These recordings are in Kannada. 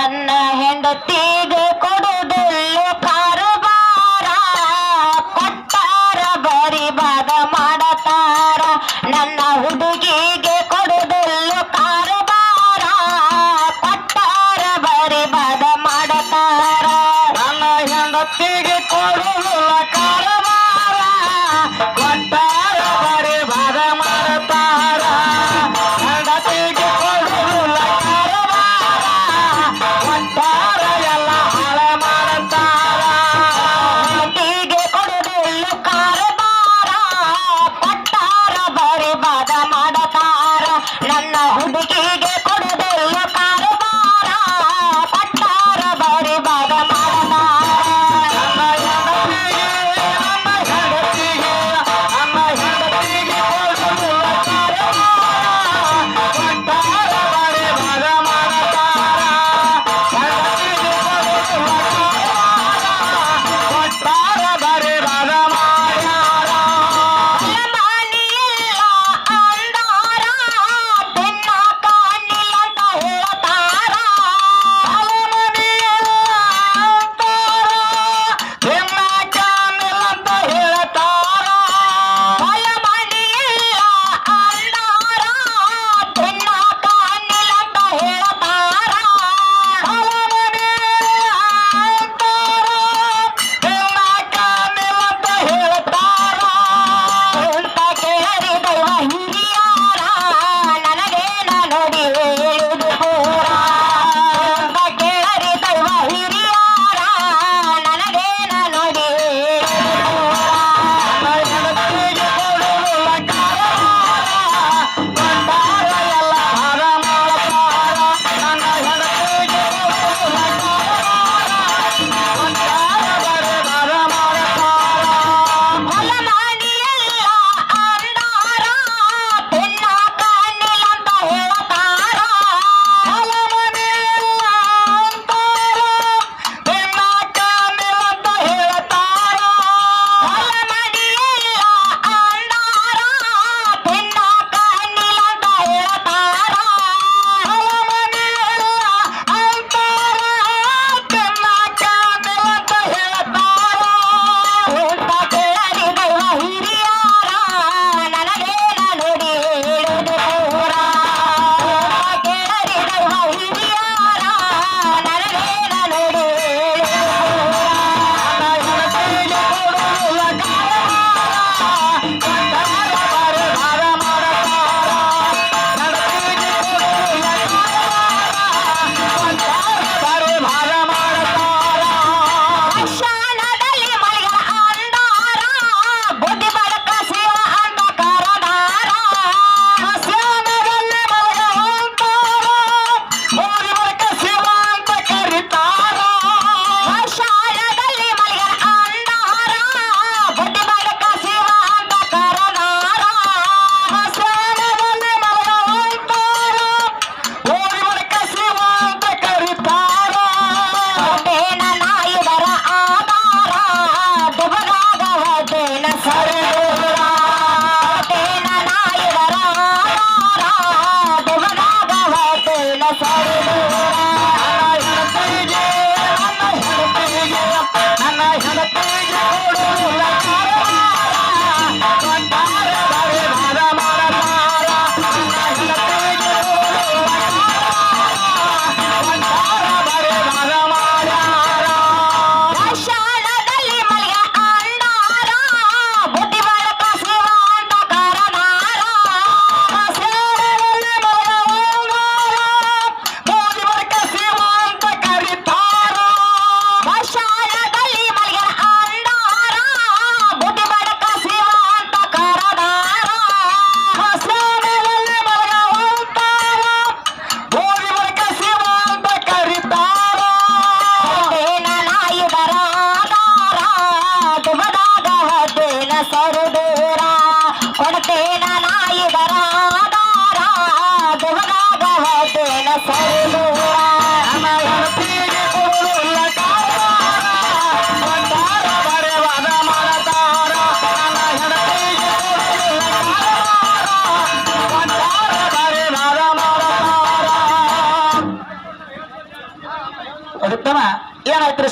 ನನ್ನ ಹೆಂಡತಿಗೆ ಕೊಡುದಿಲ್ಲ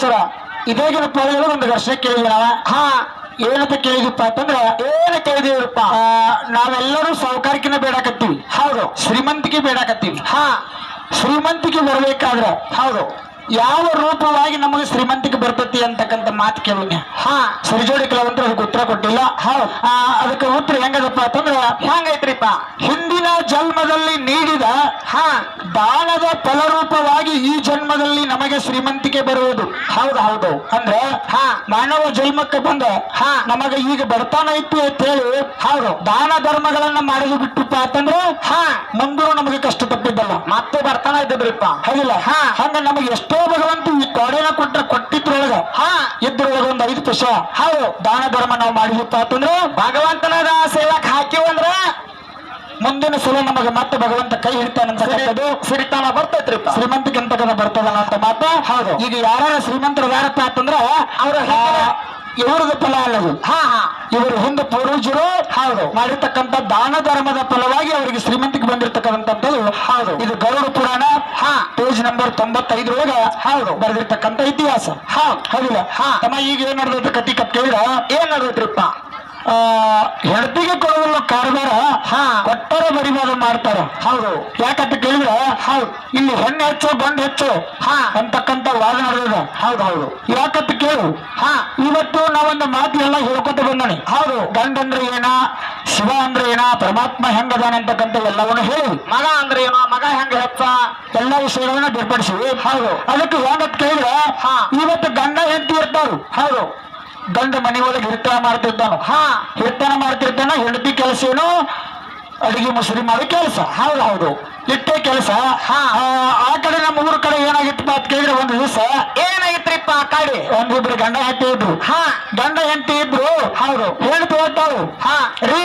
ಸರ ಇದೇಗಿನ ಪದಗಳು ಒಂದು ವರ್ಷ ಕೇಳಿದ್ವಿ ನಾವ. ಹಾ. ಏನಂತ ಕೇಳಿದಪ್ಪ ಅಂತಂದ್ರೆ ಏನ ಕೇಳಿದೀವ್ರಪ್ಪ ನಾವೆಲ್ಲರೂ ಸಾಹುಕಾರಿಕಿನ ಬೇಡಾಕತ್ತೀವಿ. ಹೌದು. ಶ್ರೀಮಂತಿಕೆ ಬೇಡಾಕತ್ತೀವಿ. ಹಾ. ಶ್ರೀಮಂತಿಕೆ ಬರ್ಬೇಕಾದ್ರೆ ಹೌದು. ಯಾವ ರೂಪವಾಗಿ ನಮಗೆ ಶ್ರೀಮಂತಿಕೆ ಬರ್ತತಿ ಅಂತಕ್ಕಂಥ ಮಾತು ಕೇಳಿದ್ನ ಹಾ. ಸರಿಜೋಡಿ ಕೆಲವಂತ್ರ ಅದಕ್ಕೆ ಉತ್ತರ ಕೊಟ್ಟಿಲ್ಲ. ಹೌದು. ಅದಕ್ಕೆ ಉತ್ತರ ಹೆಂಗದಪ್ಪ ಅಂತಂದ್ರ ಹೆಂಗೈತ್ರಿಪ್ಪ? ಹಿಂದಿನ ಜನ್ಮದಲ್ಲಿ ನೀಡಿದ ಹಾ. ದಾನದ ಫಲರೂಪವಾಗಿ ಈ ಜನ್ಮದಲ್ಲಿ ನಮಗೆ ಶ್ರೀಮಂತಿಕೆ ಬರುವುದು. ಹೌದು ಹೌದು. ಅಂದ್ರೆ ಹಾ. ಮಾನವ ಜನ್ಮಕ್ಕೆ ಬಂದ ಹಾ. ನಮಗೆ ಈಗ ಬರ್ತಾನ ಐತಿ ಅಂತ ಹೇಳಿ ಹೌದು. ದಾನ ಧರ್ಮಗಳನ್ನ ಮಾಡೋದು ಬಿಟ್ಟುಪ್ಪ ಅಂತಂದ್ರೆ ಹಾ. ಮುಂದೂ ನಮಗೆ ಕಷ್ಟ ತಪ್ಪಿದ್ದಲ್ಲ ಮತ್ತೆ ಬರ್ತಾನ ಇದ್ದದ್ರಿಪ್ಪ. ಹೌದಿಲ್ಲ ಹಾ. ಹಂಗ ನಮಗೆ ಎಷ್ಟೋ ಭಗವಂತ ಈ ಕೊಡೆನ ಕೊಟ್ಟ ಕೊಟ್ಟಿದ್ರೊಳಗ ಹಾ. ಇದ್ರೊಳಗ ಒಂದು ಐದು ಪುಷ ಹೌದು. ದಾನ ಧರ್ಮ ನಾವು ಮಾಡಿದಪ್ಪ ಅಂತಂದ್ರೆ ಭಗವಂತನ ಸೇವಕ್ ಹಾಕಿವಂದ್ರ ಮುಂದಿನ ಸಲ ನಮಗೆ ಮತ್ತೆ ಭಗವಂತ ಕೈ ಹಿಡಿತಾನಂತಕ್ಕಂಥದ್ದು ಸಿರಿತಾನ ಬರ್ತೈತ್ರಿ ಶ್ರೀಮಂತಕ್ಕಿಂತ ಕದ ಬರ್ತದಲ್ಲ ಅಂತ ಮಾತು. ಹೌದು. ಈಗ ಯಾರ ಶ್ರೀಮಂತರು ಯಾರಪ್ಪ ಅಂತಂದ್ರ ಅವ್ರ ಇವ್ರದ್ದು ಫಲ ಅಲ್ಲದು. ಹಾ ಹಾ. ಇವರು ಹಿಂದೆ ಪೂರ್ವಜರು ಹೌದು. ಮಾಡಿರ್ತಕ್ಕಂಥ ದಾನ ಧರ್ಮದ ಫಲವಾಗಿ ಅವರಿಗೆ ಶ್ರೀಮಂತಿಕೆ ಬಂದಿರತಕ್ಕಂಥದ್ದು ಹೌದು. ಇದು ಗರುಡ ಪುರಾಣ. ಹಾ. ಪೇಜ್ ನಂಬರ್ ತೊಂಬತ್ತೈದರೊಳಗ ಹೌದು. ಬರೆದಿರ್ತಕ್ಕಂಥ ಇತಿಹಾಸ. ಹಾ ಹೌದಿಲ್ಲ? ಹಾ. ತಮ್ಮ ಈಗ ಏನ್ ನಡೆದೈತೆ ಕಟ್ಟಿ ಕಪ್ ಕೇಳಿದ? ಏನ್ ನಡೆದೈತ್ರಿಪ್ಪ? ಆ ಹೆಂಡತಿಗೆ ಕೊಡುವಲ್ಲ ಕಾರಣ ಹಾ. ಕೊಟ್ಟರ ಮರಿಮಾದ ಮಾಡ್ತಾರ. ಹೌದು. ಯಾಕಂತ ಕೇಳಿದ್ರೆ? ಹೌದು. ಇಲ್ಲಿ ಹೆಣ್ಣು ಹೆಚ್ಚು ಗಂಡು ಹೆಚ್ಚು ಹಾ. ಅಂತಕ್ಕಂತ ವಾದ ನಡೆದ ಹೌದು ಹೌದು. ಯಾಕಂತ ಕೇಳು? ಹಾ. ಇವತ್ತು ನಾವೊಂದು ಮಾತು ಎಲ್ಲ ಹೇಳ್ಕೊತ ಬಂದಣಿ. ಹೌದು. ಗಂಡ ಅಂದ್ರೆ ಏನ ಶಿವ ಅಂದ್ರೆ ಏನ ಪರಮಾತ್ಮ ಹೆಂಗದಾನ ಅಂತಕ್ಕಂತ ಎಲ್ಲವನ್ನು ಹೇಳಿ. ಮಗ ಅಂದ್ರೆ ಏನೋ ಮಗ ಹೆಂಗ ಹೆಚ್ಚ? ಎಲ್ಲ ವಿಷಯಗಳನ್ನ ಬೇರ್ಪಡಿಸಿವಿ ಹೌದು. ಅದಕ್ಕೆ ಯಾಕಂತ ಕೇಳಿದ್ರೆ? ಹಾ. ಇವತ್ತು ಗಂಡ ಹೆಂಡತಿ ಇರ್ತಾರು. ಹೌದು. ಗಂಡ ಮನೆ ಒಳಗೆ ಹಿರ್ತನ ಮಾಡ್ತಿರ್ತಾನ? ಹಾ. ಹಿರ್ತನ ಮಾಡ್ತಿರ್ತಾನ ಹೆಂಡತಿ ಕೆಲಸ ಏನು? ಅಡಿಗೆ ಮುಸುರಿ ಮಾಡೋ ಕೆಲಸ. ಹೌದು ಹೌದು. ಇಟ್ಟೆ ಕೆಲಸ. ಹಾ. ಆ ಕಡೆ ನಮ್ಮ ಊರ ಕಡೆ ಏನಾಗಿತ್ತಪ್ಪ ಅಂತ ಕೇಳಿದ್ರೆ ಒಂದು ದಿವಸ ಏನಾಗಿತ್ರಿಪ್ಪ ಆ ಕಡೆ? ಒಂದಿಬ್ರು ಗಂಡ ಹೆಂಡತಿ ಇದ್ರು. ಹಾ. ಗಂಡ ಹೆಂಡತಿ ಇದ್ರು. ಹೌದು. ಹೇಳ್ತು ಹೇಳ್ತಾಳು. ಹಾ. ರೀ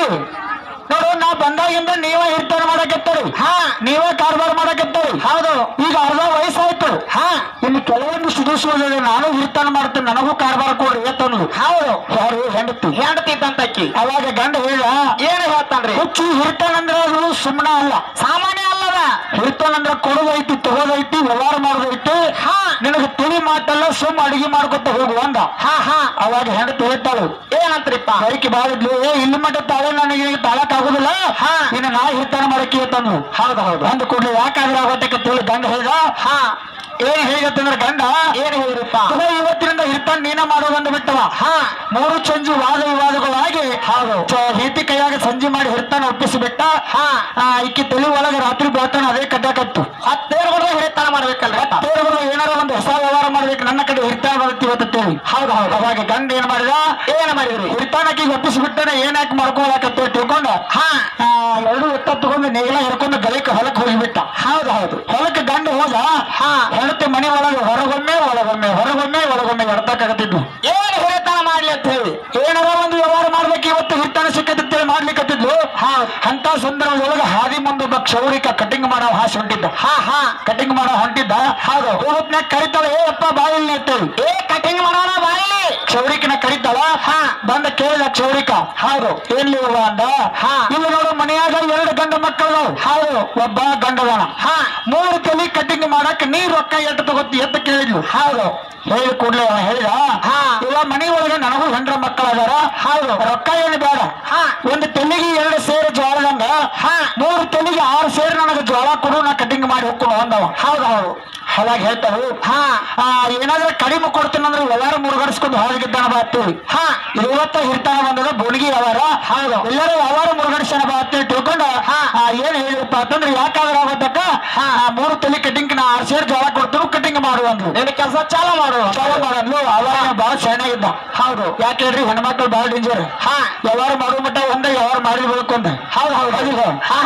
ನೋಡು ನಾ ಬಂದಾಗಿಂದ ನೀವ ಹಿರ್ತನ ಮಾಡಕತ್ತರಿ ಹಾ. ನೀವ ಕಾರ್ಬಾರ್ ಮಾಡಕತ್ತರಿ ಹೌದು. ಈಗ ಅರ್ಧ ವಯಸ್ಸಾಯ್ತು ಹಾ ಕೆಲವೊಂದಿಷ್ಟು ದಿವಸದಲ್ಲಿ ನಾನು ಹಿರ್ತನ ಮಾಡ್ತೇನೆ ನನಗೂ ಕಾರ್ಬಾರ ಕೊಡ್ರಿ ಎತ್ತನು ಹೌದು. ಯಾರು? ಹೆಂಡತಿ. ಹೆಂಡತಿ ಅಂತಕ್ಕಿ ಅವಾಗ ಗಂಡ ಹೇಳ ಏನು ಹೇಳ್ತಾನ್ರಿ? ಹುಚ್ಚು ಹಿರ್ತನ ಅಂದ್ರೆ ಅದು ಸುಮ್ಮನ ಅಲ್ಲ. ಸಾಮಾನ್ಯ ಹಿರ್ತನ ಅಂದ್ರೆ ಕೊಡೋದೈತಿ ತಗೋದೈತಿ ವ್ಯವಹಾರ ಮಾಡೋದೈತಿ ಹಾ. ನಿನಗೆ ತಿಳಿ ಮಾತಲ್ಲ ಸುಮ್ಮ ಅಡಿಗೆ ಮಾಡ್ಕೊತ ಹೋಗು ಅಂದ. ಹಾ ಹಾ. ಅವಾಗ ಹೆಂಡತಿ ಹೇಳ್ತಾಳು ಏನಂತ್ರಿಪ್ಪ? ಬೈಕ್ ಬಾಳಿದ್ಲು ಏ ಇಲ್ಲಿ ಮಟ್ಟ ತಾಳೆ ನನಗೆ ತಾಳಕ್ ಆಗುದಿಲ್ಲ. ಹಾ. ಇನ್ನು ನಾ ಹಿರ್ತನ ಮಾಡಕ್ಕೆ ಹೇಳ್ತಾನು ಹೌದು ಹೌದು. ಅಂದ ಕೂಡಲೇ ಯಾಕಾದ್ರೆ ಆಗೋತಕ್ಕೆ ತಿಳಿ ಗಂಡ ಹೇಳ್ದ. ಹಾ. ಏನ್ ಹೇಗತ್ತಂದ್ರ ಗಂಡ ಏನ್ ಹೇಳಿರಪ್ಪ ಇವತ್ತಿನಿಂದ ಹಿರ್ತನ್ ನೀನ ಮಾಡೋದಂದು ಬಿಟ್ಟವ. ಹಾ. ಮೂರು ಚಂಜು ವಾದ ವಿವಾದಗಳಾಗಿ ಹೌದು. ಹೀತಿ ಕೈಯಾಗ ಸಂಜೆ ಮಾಡಿ ಹಿರ್ತನ ಒಪ್ಪಿಸಿ ಬಿಟ್ಟ ಹಾ ಇಕ್ಕಿ ಒಳಗೆ ರಾತ್ರಿ ಬೆಳತಾನ ಅದೇ ಕಡ್ಡಕತ್ತು ಹತ್ತೇರುಗಳ ಹಿರಿತನ ಮಾಡ್ಬೇಕಲ್ಲ ಹತ್ತೇರುಗಳ ಏನಾರ ಒಂದು ಹೊಸ ವ್ಯವಹಾರ ಮಾಡ್ಬೇಕು ನನ್ನ ಕಡೆ ಹಿರಿತನ ಬರುತ್ತೆ ಹೇಳಿ ಹೌದು ಹೌದು. ಅವಾಗ ಗಂಡ ಏನ್ ಮಾಡಿದ? ಏನ್ ಮಾಡಿದ್ರಿ? ಹಿರಿತಾನಕ್ಕೆ ಒಪ್ಪಿಸಿ ಬಿಟ್ಟನೆ ಏನಾಕ್ ಮಾಡ್ಕೊಳಕತ್ತ ತಿಳ್ಕೊಂಡ. ಹಾ. ಎರಡು ಎತ್ತ ತಗೊಂಡು ನೇಗಿಲ ಹಿಡ್ಕೊಂಡು ಗಲಿಕ ಹೊಲಕ್ ಹೋಗಿಬಿಟ್ಟ. ಹೌದು ಹೌದು. ಹೊಲಕ್ಕೆ ಗಂಡ ಹೋದ? ಹಾ. ಹೊಲಕ್ಕೆ ಮನೆ ಒಳಗೆ ಹೊರಗೊಮ್ಮೆ ಒಳಗೊಮ್ಮೆ ಹೊರಗೊಮ್ಮೆ ಒಳಗೊಮ್ಮೆ ಎಡ್ತಕ್ಕಾಗತ್ತಿದ್ವು ಏನ್ ಹೇಳ್ತಾನ ಮಾಡ್ಲಿ ಅಂತ ಹೇಳಿ? ಏನಾರ ಒಂದು ವ್ಯವಹಾರ ಮಾಡ್ಬೇಕು ಇವತ್ತು ಹಿರಿತನ ಸಿಕ್ಕತ್ತಿದ್ದೇಳಿ ಮಾಡ್ಲಿಕ್ಕತ್ತಿದ್ಲು ಹಾ ಅಂತ ಸಂದರ್ಭದೊಳಗೆ ಹಾದಿ ಮುಂದೊಬ್ಬ ಕ್ಷೌರಿಕ ಕಟಿಂಗ್ ಮಾಡೋ ಹಾಸಿ ಹೊಂಟಿದ್ದ ಹಾ ಹಾ. ಕಟಿಂಗ್ ಮಾಡೋ ಹೊಂಟಿದ್ದ? ಹೌದು. ಹೋಗತ್ನಾಗ ಕರಿತಾಳ ಏ ಅಪ್ಪ ಬಾಯಿಲ್ ಅಂತೇಳಿ ಏ ಕಟಿಂಗ್ ಮಾಡೋಣ ಬಾಯಿಲಿ ಕ್ಷೌರಿಕನ ಕರಿತಾಳ? ಹಾ. ಬಂದ ಕೇಳಿದ ಕ್ಷೌರಿಕ ಹೌದು. ಏನ್ಲಿ ಇವ ಅಂದ? ಹಾ. ಇಲ್ಲಿ ನೋಡು ಮನೆಯಾಗ ಎರಡು ಗಂಡ ಮಕ್ಕಳು. ಹೌದು. ಒಬ್ಬ ಗಂಡದಾನ. ಹಾ. ಮೂರು ತಲೆ ಕಟಿಂಗ್ ಮಾಡಕ್ ನೀ ರೊಕ್ಕ ಎಷ್ಟು ತಗೋತಿ ಎತ್ತ ಕೇಳಿದ್ಲು. ಹೌದು. ಹೇಳಿ ಕೂಡ್ಲೆ ಅವ ಹೇಳಿದ? ಹಾ. ಇವ ಮನೆ ಒಳಗೆ ನನಗೂ ಹೆಂಡ್ರ ಮಕ್ಕಳ ಅದಾರ ಹೌದು. ರೊಕ್ಕ ಏನು ಬೇಡ. ಹಾ. ಒಂದು ತಲೆಗೆ ಎರಡು ಸೇರು ಹಾ. ಮೂರು ತೆಲಿಗೆ ಆರು ಸೇರಿ ನನಗೆ ಜೋಳ ಕೊಡು ನಾ ಕಟಿಂಗ್ ಮಾಡಿ ಹೋಗ್ಕೊಂಡು ಅಂದವ ಹೌದು ಹೌದು. ಅವಾಗ ಹೇಳ್ತಾವು ಹಾ ಏನಾದ್ರೂ ಕಡಿಮೆ ಕೊಡ್ತೀನಿ ಅಂದ್ರೆ ವ್ಯವಹಾರ ಮುರುಗಡಿಸ್ಕೊಂಡು ಹೋಗಿದ್ದಾನ ಬಾತು ಹಾ ಇವತ್ತ ಹಿರ್ತಾನ ಬಂದದ ಬೋಣಿಗೆ ವ್ಯವಹಾರ. ಹೌದು. ಎಲ್ಲರೂ ವ್ಯವಹಾರ ಮುರುಗಡಿಸ್ತಾನ ಬಾ ಅಂತೇಳಿ ತಿಳ್ಕೊಂಡು ಏನ್ ಹೇಳಿದಪ್ಪ ಅಂತಂದ್ರೆ ಯಾಕಾದ್ರೆ ಆಗೋದಕ್ಕ ಮೂರು ತಲೆ ಕಟಿಂಗ್ ನಾ ಆರ್ ಸೇರ್ ಜೋಳ ಕೊಡ್ತೀವಿ ಕಟಿಂಗ್ ಮಾಡುವಂದ್ರು ನಿನ್ನ ಕೆಲಸ? ಚಾಲ ಮಾಡು ಚಾಲ ಮಾಡಲು ಅವಾಗ ಬಹಳ ಚೆನ್ನಾಗಿದ್ದ ಹೌದು. ಯಾಕೆ ಹೇಳ್ರಿ ಹೆಣ್ಮಕ್ಳು ಬಹಳ ಡೇಂಜರ್ ಹಾ. ವ್ಯವಹಾರ ಮಾಡುವ ಮಟ್ಟ ಒಂದ ವ್ಯವಹಾರ ಮಾಡಿರ್ಬೇಕು ಅಂತ ಹೌದು ಹೌದು. ಹೌದು. ಹಾ.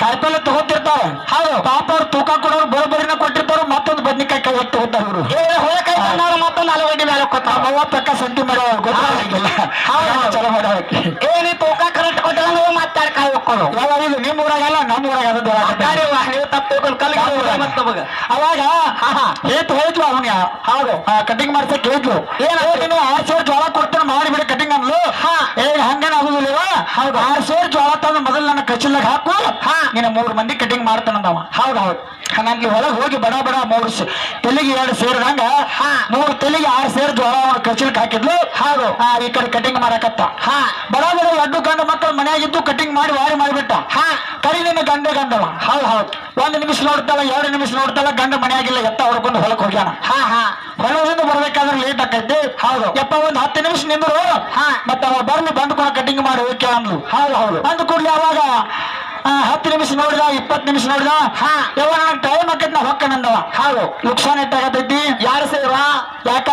ಕಾಯಿಪಲ್ಲೆ ತಗೋತಿರ್ತಾರ ಹೌದು. ಪಾಪ ಅವ್ರು ತೂಕ ಕೊಡೋರು ಬರೋಬ್ಬರಿನ ಕೊಟ್ಟು ಮತ್ತೊಂದು ಆಲೂಗಡ್ಡೆ ಮೇಲೆ ಮೂವತ್ತಕ್ಕ ಗೊತ್ತಾಗಿಲ್ಲ ಚಲೋ ಏನಿ ತೂಕ ಕರೆಕ್ಟ್ ಕೊಟ್ಟಿಲ್ಲ ಅಂದ್ರೆ ಮಾತಾಡ್ ಕಾಯಿ ಯಾವಾಗ ಇದು ನಿಮ್ಮ ಊರಾಗೆಲ್ಲ ನಮ್ಮ ಊರಾಗ ಅದದ್ದು ಗಾಡಿಯವ್ವ, ನೀವು ತಪ್ಪು ತಿಳ್ಕೊಂಡು ಕಲ್ಲಿಗೆ ಹೋಗ್ಬಿಡ ಮತ್ತೆ ನಮಗ. ಅವಾಗ ಹೇತ್ ಹೋಯ್ತು ಅವನ ಹೌದು. ಕಟಿಂಗ್ ಮಾಡ್ಸಕ್ ಹೇಳಿದ್ಲು ಏನೋ ನೀನು ಆರ್ ಸಾವಿರ ಜೋಳ ಕೊಡ್ತಾನೆ ಮಾಡಿಬಿಡಿ ಕಟಿಂಗ್ ಅನ್ಲು ಹೌದು. ಆರ್ ಸೇರ್ ಜೋಳ ತಂದು ಮೊದಲು ನನ್ನ ಕಚಿಲಾಗ ಹಾಕು. ನಿನ್ನ ಮೂರು ಮಂದಿ ಕಟಿಂಗ್ ಮಾಡ್ತಾನಂದವ. ಹೌದು ಹೌದು. ನಾನು ಒಳಗೆ ಹೋಗಿ ಬಡ ಬಡ ಮೂರು ತೆಲಿಗೆ ಎರಡು ಸೇರಿದಂಗ ಮೂರು ತೆಲಿಗೆ ಆರು ಸೇರ್ ಜೋಳ ಕಚಿಲಕ್ ಹಾಕಿದ್ಲು. ಹೌದು. ಆ, ಈ ಕಡೆ ಕಟಿಂಗ್ ಮಾಡಕತ್ತ. ಬಡ ಬಡ ಎರಡು ಗಂಡು ಮಕ್ಕಳು ಮನೆಯಾಗಿದ್ದು ಕಟಿಂಗ್ ಮಾಡಿ ವಾರಿ ಮಾಡಿಬಿಟ್ಟ. ಕರಿ ನಿನ್ನ ಗಂಡ ಗಂಡವ. ಹೌದು ಹೌದು. ಒಂದು ನಿಮಿಷ ನೋಡ್ತಾಳ ಎರಡು ನಿಮಿಷ ನೋಡ್ತಾಳ ಗಂಡ ಮನೆಯಾಗಿಲ್ಲ ಎತ್ತ ಹೊಡ್ಕೊಂಡು ಹೊಲಕ್ಕೆ ಹೋಗ್ಯಾನ. ಹಾ ಹಾ ಹೊಲದಿಂದ ಬರ್ಬೇಕಾದ್ರೆ ಲೇಟ್ ಆಕೈತಿ ಹೌದು. ಯಪ್ಪ ಒಂದ್ ಹತ್ತು ನಿಮಿಷ ನಿಂದ್ರು. ಮತ್ತೆ ಅವ ಬರ್ಲಿ ಬಂದ್ ಕೂಡ ಕಟಿಂಗ್ ಮಾಡಿ ಹೋಗಿ ಅಂದ್ಲು ಹೌದು ಹೌದು. ಅಂದ ಕೂಡ್ಲಿ ಅವಾಗ ಹತ್ತು ನಿಮಿಷ ನೋಡಿದ ಇಪ್ಪತ್ತು ನಿಮಿಷ ನೋಡಿದ? ಯಾವ ನನಗೆ ಟೈಮ್ ಆಕೈತಿ ನಾ ಹೊಕ್ಕನಂದವ. ಹೌದು. ನುಕ್ಸಾನ್ ಎಟ್ಟಾಗತೈತಿ ಯಾರು ಸೇರ ಯಾಕ?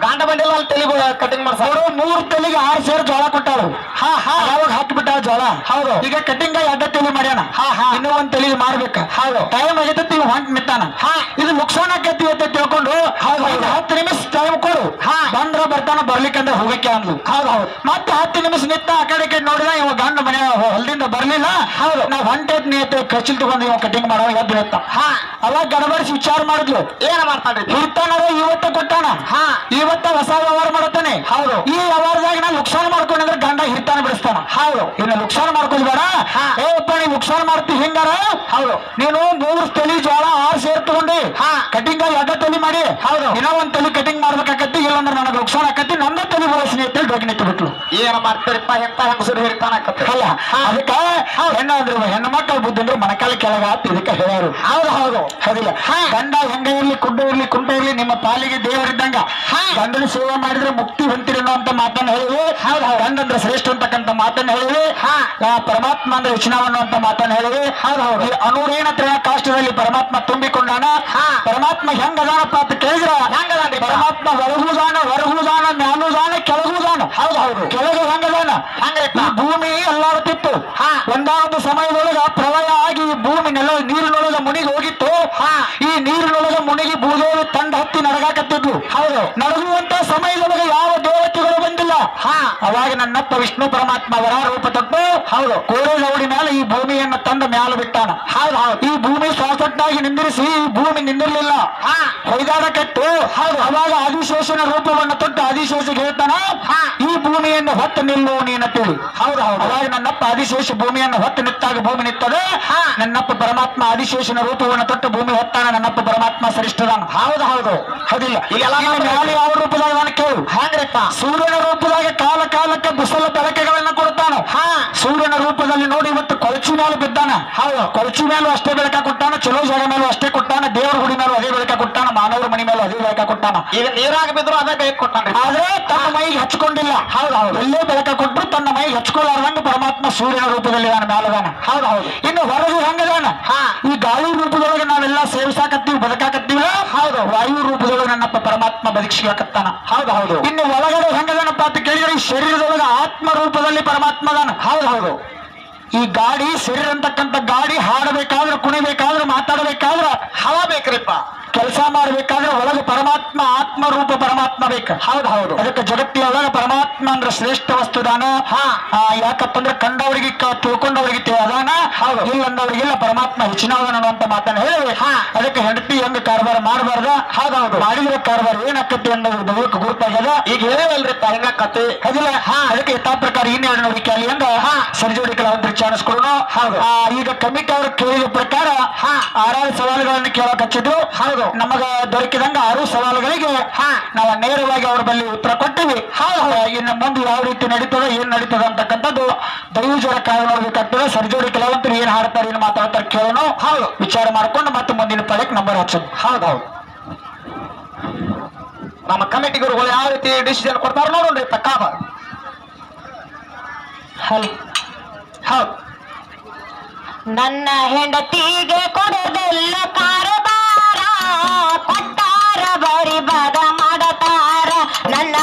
ಗಾಂಡ ಬಂಡಿಲ್ಲ ಅಲ್ಲಿ ತಲೆ ಕಟಿಂಗ್ ಮಾಡ್ಸ ಅವರು ಮೂರು ತಲೆಗೆ ಆರು ಸೇರ್ ಜೋಳ ಕೊಟ್ಟಾಳು. ಹಾ ಹಾ. ಅವಾಗ ಹಾಕಿಬಿಟ್ಟ ಜೋಳ. ಹೌದು. ಈಗ ಕಟಿಂಗ್ ಎಡ್ಡ ತಲೆ ಮಾಡ್ಯಾನ. ಹಾ ಹಾ. ಇನ್ನೂ ಒಂದ್ ತಲೆ ಮಾಡ್ಬೇಕ ಹೌದು. ಟೈಮ್ ಆಗೈತಿ ಇವ್ ಹೊಂಟ್ ಮಿತ್ತಾನ. ಹಾ. ಇದು ನುಕ್ಸಾನ್ ಆಕೈತಿ ಅಂತ ತಿಳ್ಕೊಂಡು ಹೌದು ಹತ್ತು ನಿಮಿಷ ಟೈಮ್ ಕೊಡು. ಹಾ. ಬಂದ್ರ ಬರ್ತಾನ ಬರ್ಲಿಕ್ಕಂದ್ರೆ ಹೋಗಕ್ಕೆ ಅಂದ್ಲು. ಹೌದು ಹೌದು. ಮತ್ತೆ ಹತ್ತು ನಿಮಿಷ ನಿತ್ತ ಆ ಕಡೆ ಕಡೆ ನೋಡಿದ ಇವಾಗ ಗಂಡ ಮನೆ ಹೊಲದಿಂದ ಬರ್ಲಿಲ್ಲ. ಹೌದು. ನಾವ್ ಹೊಂಟೈತ್ ನೀತಿ ಕಚಿಲ್ ತಗೊಂಡು ಇವ ಕಟಿಂಗ್ ಮಾಡೋ ಎದ್ದು ಎತ್ತ ಹಾ. ಅವಾಗ ಗಡಬಡಿಸಿ ವಿಚಾರ ಮಾಡಿದ್ಲು. ಏನ ಮಾಡ್ತಾನ್ರಿ ಇರ್ತಾನ ಇವತ್ತ ಕೊಟ್ಟಾನ. ಹಾ. ಇವತ್ತ ಹೊಸ ವ್ಯವಹಾರ ಮಾಡತ್ತಾನೆ. ಹೌದು. ಈ ವ್ಯವಹಾರದಾಗ ನಾ ಲುಕ್ಸಾನ್ ಮಾಡ್ಕೊಂಡ್ರೆ ಗಂಡ ಹಿರ್ತಾನ ಬಿಡಿಸ್ತಾನ. ಹೌದು. ಇನ್ನು ನುಕ್ಸಾನ್ ಮಾಡ್ಕೊಳ್ಬೇಡ ಹಾ. ಏಪ್ಪ ನೀ ಲುಕ್ಸಾನ್ ಮಾಡ್ತಿ ಹಿಂಗಾರ? ಹೌದು. ನೀನು ಮೂರು ತಲಿ ಜೋಳ ಆರು ಸೇರ್ ತಗೊಂಡಿ ಹಾ. ಕಟಿಂಗ್ ಎರಡ ತಲಿ ಮಾಡಿ. ಹೌದು. ಇನ್ನೂ ಒಂದ್ ತಲಿ ಕಟಿಂಗ್ ಮಾಡ್ಬೇಕಾಕತ್ತಿ ಇಲ್ಲಾಂದ್ರೆ ನನಗೆ ಲುಕ್ಸಾನ್ ಆಕತ್ತಿ. ಡೋಗಿ ನಿಂತು ಬಿಟ್ಲು ಏನ ಮಾಡ್ತಾರಪ್ಪ? ಎಂತ ಹೆಂಗಸರು ಹಿರಿತಾನಕತ್ತ ಅಲ್ಲ ಅದಕ್ಕ ಹೆಣ್ಣ ಅಂದ್ರೆ ಹೆಣ್ಣು ಮಕ್ಕಳ ಬುದ್ಧಿ ಅಂದ್ರೆ ಮನಕಾಲ ಕೆಳಗ ಅಂತ ಇದಕ್ಕೆ ಹೇಳ್ಯಾರು. ಹೌದು ಹೌದು. ಹೌದಿಲ್ಲ? ಗಂಡ ಹೆಂಗ ಇರ್ಲಿ ಕುಡ್ಡ ಇರ್ಲಿ ಕುಂಟ ಇರ್ಲಿ ನಿಮ್ಮ ಪಾಲಿಗೆ ದೇವರಿದ್ದಂಗ ಗಂಡನ ಸೇವೆ ಮಾಡಿದ್ರೆ ಮುಕ್ತಿ ಹೊಂತಿರಿ ಅಂತ ಮಾತನ್ನ ಹೇಳಿವಿ ಹೌದು ಗಂಡ ಅಂದ್ರೆ ಶ್ರೇಷ್ಠ ಅಂತಕ್ಕಂಥ ಮಾತನ್ನ ಹೇಳಿವಿ ಪರಮಾತ್ಮ ಅಂದ್ರೆ ಅಂತ ಅನ್ನುವಂತ ಮಾತನ್ನ ಹೇಳಿವಿ ಹೌದು ಹೌದು. ಅನೂರೇಣ ತ್ರಯ ಕಾಷ್ಟದಲ್ಲಿ ಪರಮಾತ್ಮ ತುಂಬಿಕೊಂಡಾನ. ಪರಮಾತ್ಮ ಹೆಂಗ ಅದಾನಪ್ಪ ಅಂತ ಕೇಳಿದ್ರ? ಹೆಂಗದಾನ್ರಿ? ಪರಮಾತ್ಮ ಒಳಗುದಾನ ಹೊರಗುದಾನ ಮ್ಯಾಲುದಾನ ಕೆಳಗುದಾನ ಹೌದು ಹೌದು. ಕೆಳಗೆ ಹಂಗದಾನ. ಈ ಭೂಮಿ ಎಲ್ಲಾಡ್ತಿತ್ತು ಒಂದಾದ ಸಮಯದೊಳಗ ಪ್ರಳಯ ಆಗಿ ಈ ಭೂಮಿ ನೆಲ ನೀರಿನೊಳಗ ಮುನಿಗೆ ಹೋಗಿತ್ತು. ಈ ನೀರಿನೊಳಗ ಮುನಿಗಿ ಭೂದೇವಿ ತಂಡ ಹತ್ತಿ ನಡಗಾಕತ್ತಿದ್ರು ಹೌದು. ನಡಗುವಂತ ಸಮಯದೊಳಗ ಯಾವ ದೇವತೆಗಳು ಬಂದಿಲ್ಲ. ಅವಾಗ ನನ್ನಪ್ಪ ವಿಷ್ಣು ಪರಮಾತ್ಮ ವರ ರೂಪ ತಗ್ಗು ಹೌದು. ಕೋರೇಗೌಡಿ ಮೇಲೆ ಈ ಭೂಮಿಯನ್ನು ತಂದು ಮ್ಯಾಲ ಬಿಟ್ಟಾನ. ಹೌದು ಹೌದು. ಈ ಭೂಮಿ ಸ್ವಾಸಟ್ಟಾಗಿ ನಿಂದಿರಿಸಿ ಈ ಭೂಮಿ ನಿಂದಿರ್ಲಿಲ್ಲ. ಹೊಯ್ದಾಡಕತ್ತು ಹೌದು. ಅವಾಗ ಆದಿಶೇಷನ ರೂಪವನ್ನು ತೊಟ್ಟು ಆದಿಶೇಷಗೆ ಹೇಳ್ತಾನ ಈ ಭೂಮಿಯನ್ನು ಹೊತ್ತು ನಿಲ್ಲು ತಿಳಿ ಹೌದು ಹೌದು. ಅವಾಗ ನನ್ನಪ್ಪ ಆದಿಶೇಷ ಭೂಮಿಯನ್ನು ಹೊತ್ತು ನಿತ್ತಾಗ ಭೂಮಿ ನಿತ್ತದೆ ನನ್ನಪ್ಪ ಪರಮಾತ್ಮ ಆದಿಶೇಷನ ರೂಪವನ್ನು ತೊಟ್ಟು ಭೂಮಿ ಹೊತ್ತಾನ ನನ್ನಪ್ಪ ಪರಮಾತ್ಮ ಸರಿಷ್ಠದಾನ ಹೌದು ಹೌದು. ಹೌದಿಲ್ಲ. ಈಗ ಯಾವ ರೂಪದಾಗ ನಾನು ಕೇಳು? ಹಾಂಗ್ರಪ್ಪ ಸೂರ್ಯನ ರೂಪದಾಗ ಕಾಲ ಕಾಲಕ್ಕೆ ಬಿಸಲ ಬೆಳಕೆಗಳನ್ನ ಕೊಡ್ತಾನ ಸೂರ್ಯನ ರೂಪದಲ್ಲಿ ನೋಡಿ ಇವತ್ತು ಕೊಳಚಿ ಮೇಲೆ ಬಿದ್ದಾನ. ಹೌದು. ಕೊಳಚಿ ಮೇಲೂ ಅಷ್ಟೇ ಬೆಳಕ ಕೊಟ್ಟಾನ ಚಲೋ ಜಾಗ ಮೇಲೂ ಅಷ್ಟೇ ಕೊಟ್ಟಾನ ದೇವರ ಗುಡಿ ಮೇಲೂ ಅದೇ ಬೆಳಕ ಕೊಟ್ಟಾನ ಮಾನವರ ಮನಿ ಮೇಲೂ ಅದೇ ಬೆಳಕ ಕೊಟ್ಟಾನ. ಈಗ ನೀರಾಗ ಬಿದ್ರು ಅದೇ ಕೈ ಕೊಟ್ಟಾನ. ಆದ್ರೆ ತನ್ನ ಮೈಗೆ ಹಚ್ಕೊಂಡಿಲ್ಲ. ಹೌದು ಹೌದು. ಎಲ್ಲೇ ಬೆಳಕ ಕೊಟ್ಟರು ತನ್ನ ಮೈ ಹಚ್ಕೊಳ್ಳಾರ್ದಂಗ ಪರಮಾತ್ಮ ಸೂರ್ಯನ ರೂಪದಲ್ಲಿ ಇದಾನ ಮ್ಯಾಲದಾನ ಹೌದು ಹೌದು. ಇನ್ನು ಹೊರಗೆ ಹಾ. ಈ ಗಾಳಿ ರೂಪದೊಳಗೆ ನಾವೆಲ್ಲ ಸೇವಿಸಾಕತ್ತೀವಿ ಬದುಕಾಕತ್ತೀವಿ ಹೌದು. ವಾಯು ರೂಪದೊಳಗೆ ನನ್ನಪ್ಪ ಪರಮಾತ್ಮ ಬದುಕಿಸ್ಲಾಕತ್ತಾನ ಹೌದು ಹೌದು. ಇನ್ನು ಒಳಗಡೆ ಹೆಂಗದಾನಪ್ಪ ಅಂತ ಕೇಳಿದ್ರೆ ಈ ಶರೀರದೊಳಗೆ ಆತ್ಮ ರೂಪದಲ್ಲಿ ಪರಮಾತ್ಮ ಹೌದು ಹೌದು. ಈ ಗಾಡಿ, ಶರೀರ ಅಂತಕ್ಕಂಥ ಗಾಡಿ ಹಾಡಬೇಕಾದ್ರೆ, ಕುಣಿಬೇಕಾದ್ರೆ, ಮಾತಾಡಬೇಕಾದ್ರೆ ಹವಾ ಬೇಕ್ರಿಪ್ಪ. ಕೆಲಸ ಮಾಡ್ಬೇಕಾದ್ರೆ ಒಳಗೆ ಪರಮಾತ್ಮ ಆತ್ಮ ರೂಪ ಪರಮಾತ್ಮ ಬೇಕು. ಹೌದು ಹೌದು. ಅದಕ್ಕೆ ಜಗತ್ತಿನೊಳಗೆ ಪರಮಾತ್ಮ ಅಂದ್ರೆ ಶ್ರೇಷ್ಠ ವಸ್ತು ದಾನ ಆ, ಯಾಕಪ್ಪ ಅಂದ್ರೆ ಕಂಡವರಿಗೆ ಕ- ತಿಳ್ಕೊಂಡವರಿಗೆ ಅದಾನ ಹೌದು. ಇಲ್ಲ ಅಂದವರಿಗೆಲ್ಲ ಪರಮಾತ್ಮ ಹೆಚ್ಚಿನವನ ಅಂತ ಮಾತನ್ನ ಹೇಳಿ ಅದಕ್ಕೆ ಹೆಂಡತಿ ಹೆಂಗ್ ಕಾರ್ಬಾರ ಮಾಡಬಾರ್ದ? ಹೌದು ಹೌದು. ಮಾಡಿದ್ರೆ ಕಾರ್ಬಾರ ಏನಾಕತಿ ಅನ್ನೋದು ಬದುಕು ಗುರುತಾಗ್ಯದ? ಈಗ ಹೇಳಲ್ರಿ ಹೆಂಗ ಕತೆ ಅದಿಲ್ಲ ಅದಕ್ಕೆ ಯಥಾ ಪ್ರಕಾರ ಇನ್ನೆರಡು ನೋಡಿಕೆ ಅಲ್ಲಿ ಅಂದ ಸರ್ಜೋಡಿ ಅಂತ ಚಾಣಿಸ್ಕೊಡೋಣ ಹೌದು. ಈಗ ಕಮಿಟಿ ಅವರು ಕೇಳಿದ ಪ್ರಕಾರ ಆರಾರು ಸವಾಲುಗಳನ್ನು ಕೇಳಕ್ ಹಚ್ಚಿದ್ರು. ಹೌದು. ನಮಗ ದೊರಕಿದಂಗ ಆರು ಸವಾಲುಗಳಿಗೆ ನಾವು ನೇರವಾಗಿ ಅವ್ರ ಬಳಿ ಉತ್ತರ ಕೊಟ್ಟಿವಿ. ಇನ್ನು ಮುಂದೆ ಯಾವ ರೀತಿ ನಡೀತದ ಏನ್ ನಡೀತದ ಅಂತಕ್ಕಂಥದ್ದು ದೈವಜರ ಕಾಲ ನೋಡ್ಬೇಕಾಗ್ತದೆ ಸರ್ಜೋಡಿ ಕೆಲವಂತರು ಏನ್ ಹಾಡ್ತಾರೆ ಏನ್ ಮಾತಾಡ್ತಾರೆ ಕೇಳೋಣ. ಹೌದು. ವಿಚಾರ ಮಾಡ್ಕೊಂಡು ಮತ್ತೆ ಮುಂದಿನ ಪಡೆಕ್ ನಂಬರ್ ಹಚ್ಚೋದು. ಹೌದು ಹೌದು. ನಮ್ಮ ಕಮಿಟಿ ಗುರುಗಳು ಯಾವ ರೀತಿ ಡಿಸಿಷನ್ ಕೊಡ್ತಾರ ನೋಡೋಣ್ರಿ ತಕ್ಕಾಬ ಹೌದು. ನನ್ನ ಹೆಂಡತಿಗೆ ಕೊಡದೆಲ್ಲ ಕಾರಬಾರ ಪಟ್ಟಾರ ಬರಿ ಬದ ಮಾಡತಾರ. ನನ್ನ